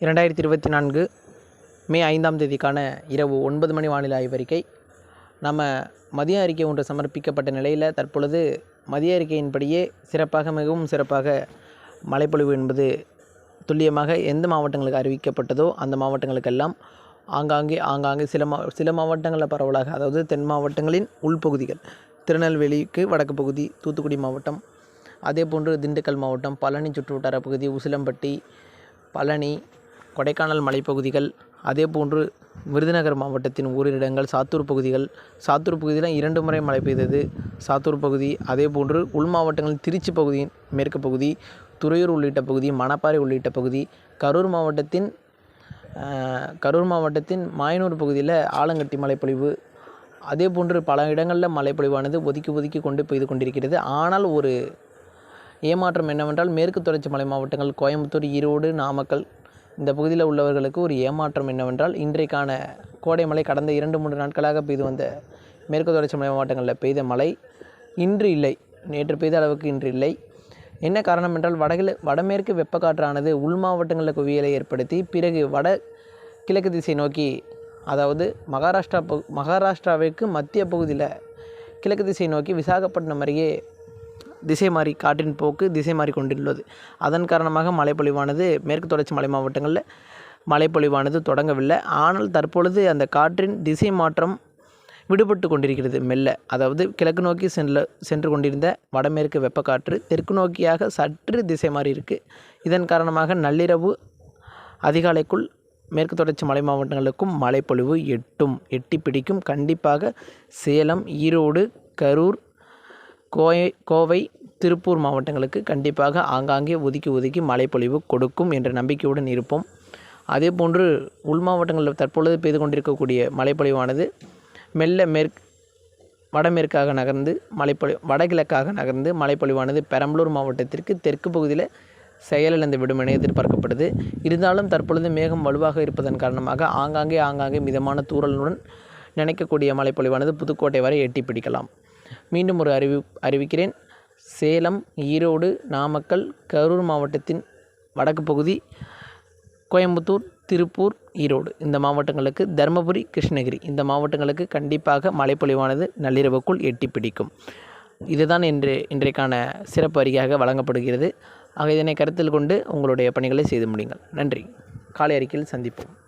இரண்டாயிரத்தி இருபத்தி நான்கு மே ஐந்தாம் தேதிக்கான இரவு ஒன்பது மணி வானிலை ஆய்வறிக்கை நம்ம மதிய அறிக்கை ஒன்று சமர்ப்பிக்கப்பட்ட நிலையில் தற்பொழுது மதிய அறிக்கையின்படியே சிறப்பாக மிகவும் சிறப்பாக மழைப்பொழிவு என்பது துல்லியமாக எந்த மாவட்டங்களுக்கு அறிவிக்கப்பட்டதோ அந்த மாவட்டங்களுக்கெல்லாம் ஆங்காங்கே ஆங்காங்கே சில மா சில மாவட்டங்களில் பரவலாக அதாவது தென் மாவட்டங்களின் உள்பகுதிகள் திருநெல்வேலிக்கு வடக்கு பகுதி தூத்துக்குடி மாவட்டம் அதே போன்று திண்டுக்கல் மாவட்டம் பழனி சுற்றுவட்டார பகுதி உசிலம்பட்டி பழனி கொடைக்கானல் மலைப்பகுதிகள் அதே போன்று விருதுநகர் மாவட்டத்தின் ஓரிரு இடங்கள் சாத்தூர் பகுதிகள். சாத்தூர் பகுதியில் இரண்டு முறை மழை பெய்தது. சாத்தூர் பகுதி அதே போன்று உள் மாவட்டங்களின் திருச்சி பகுதியின் மேற்கு பகுதி துறையூர் உள்ளிட்ட பகுதி மணப்பாறை உள்ளிட்ட பகுதி கரூர் மாவட்டத்தின் கரூர் மாவட்டத்தின் மாயனூர் பகுதியில் ஆலங்கட்டி மழைப்பொழிவு. அதே போன்று பல இடங்களில் மழைப்பொழிவானது ஒதுக்கி ஒதுக்கி கொண்டு பெய்து கொண்டிருக்கிறது. ஆனால் ஒரு ஏமாற்றம் என்னவென்றால் மேற்கு தொடர்ச்சி மலை மாவட்டங்கள் கோயம்புத்தூர் ஈரோடு நாமக்கல் இந்த பகுதியில் உள்ளவர்களுக்கு ஒரு ஏமாற்றம் என்னவென்றால் இன்றைக்கான கோடை மழை கடந்த இரண்டு மூன்று நாட்களாக பெய்து வந்த மேற்கு தொடர்ச்சி மலை மாவட்டங்களில் பெய்த மழை இன்று இல்லை. நேற்று பெய்த அளவுக்கு இன்று இல்லை. என்ன காரணம் என்றால் வடகிழ வடமேற்கு வெப்பக்காற்றானது உள் மாவட்டங்களில் குவியலை ஏற்படுத்தி பிறகு வட கிழக்கு திசை நோக்கி அதாவது மகாராஷ்டிரா பகு மகாராஷ்டிராவிற்கு மத்திய பகுதியில் கிழக்கு திசை நோக்கி விசாகப்பட்டினம் அருகே திசை மாறி காற்றின் போக்கு திசை மாறி கொண்டுள்ளது. அதன் காரணமாக மழைப்பொழிவானது மேற்கு தொடர்ச்சி மலை மாவட்டங்களில் மழைப்பொழிவானது தொடங்கவில்லை. ஆனால் தற்பொழுது அந்த காற்றின் திசை மாற்றம் விடுபட்டு கொண்டிருக்கிறது மெல்ல. அதாவது கிழக்கு நோக்கி செல்ல சென்று கொண்டிருந்த வடமேற்கு வெப்பக்காற்று தெற்கு நோக்கியாக சற்று திசை மாறி இருக்குது இதன் காரணமாக நள்ளிரவு அதிகாலைக்குள் மேற்கு தொடர்ச்சி மலை மாவட்டங்களுக்கும் மழைப்பொழிவு எட்டும். எட்டி பிடிக்கும். கண்டிப்பாக சேலம் ஈரோடு கரூர் கோவை கோவை திருப்பூர் மாவட்டங்களுக்கு கண்டிப்பாக ஆங்காங்கே ஒதுக்கி ஒதுக்கி மழைப்பொழிவு கொடுக்கும் என்ற நம்பிக்கையுடன் இருப்போம். அதே போன்று உள் மாவட்டங்களில் தற்பொழுது பெய்து கொண்டிருக்கக்கூடிய மழைப்பொழிவானது மெல்ல மேற்கு வடமேற்காக நகர்ந்து மலைப்பொழி வடகிழக்காக நகர்ந்து மழைப்பொழிவானது பெரம்பலூர் மாவட்டத்திற்கு தெற்கு பகுதியில் செயலிழந்து விடும் என எதிர்பார்க்கப்படுது. இருந்தாலும் தற்பொழுது மேகம் வலுவாக இருப்பதன் காரணமாக ஆங்காங்கே ஆங்காங்கே மிதமான தூறலுடன் நினைக்கக்கூடிய மழைப்பொழிவானது புதுக்கோட்டை வரை எட்டி பிடிக்கலாம். மீண்டும் ஒரு அறிவி அறிவிக்கிறேன். சேலம் ஈரோடு நாமக்கல் கரூர் மாவட்டத்தின் வடக்கு பகுதி கோயம்புத்தூர் திருப்பூர் ஈரோடு. இந்த மாவட்டங்களுக்கு தருமபுரி கிருஷ்ணகிரி. இந்த மாவட்டங்களுக்கு கண்டிப்பாக மழைப்பொழிவானது நள்ளிரவுக்குள் எட்டி பிடிக்கும். இதுதான் இன்று இன்றைக்கான சிறப்பு அறிக்கையாக வழங்கப்படுகிறது. ஆக இதனை கருத்தில் கொண்டு உங்களுடைய பணிகளை செய்து முடியுங்கள். நன்றி. காலை அறிக்கையில் சந்திப்போம்.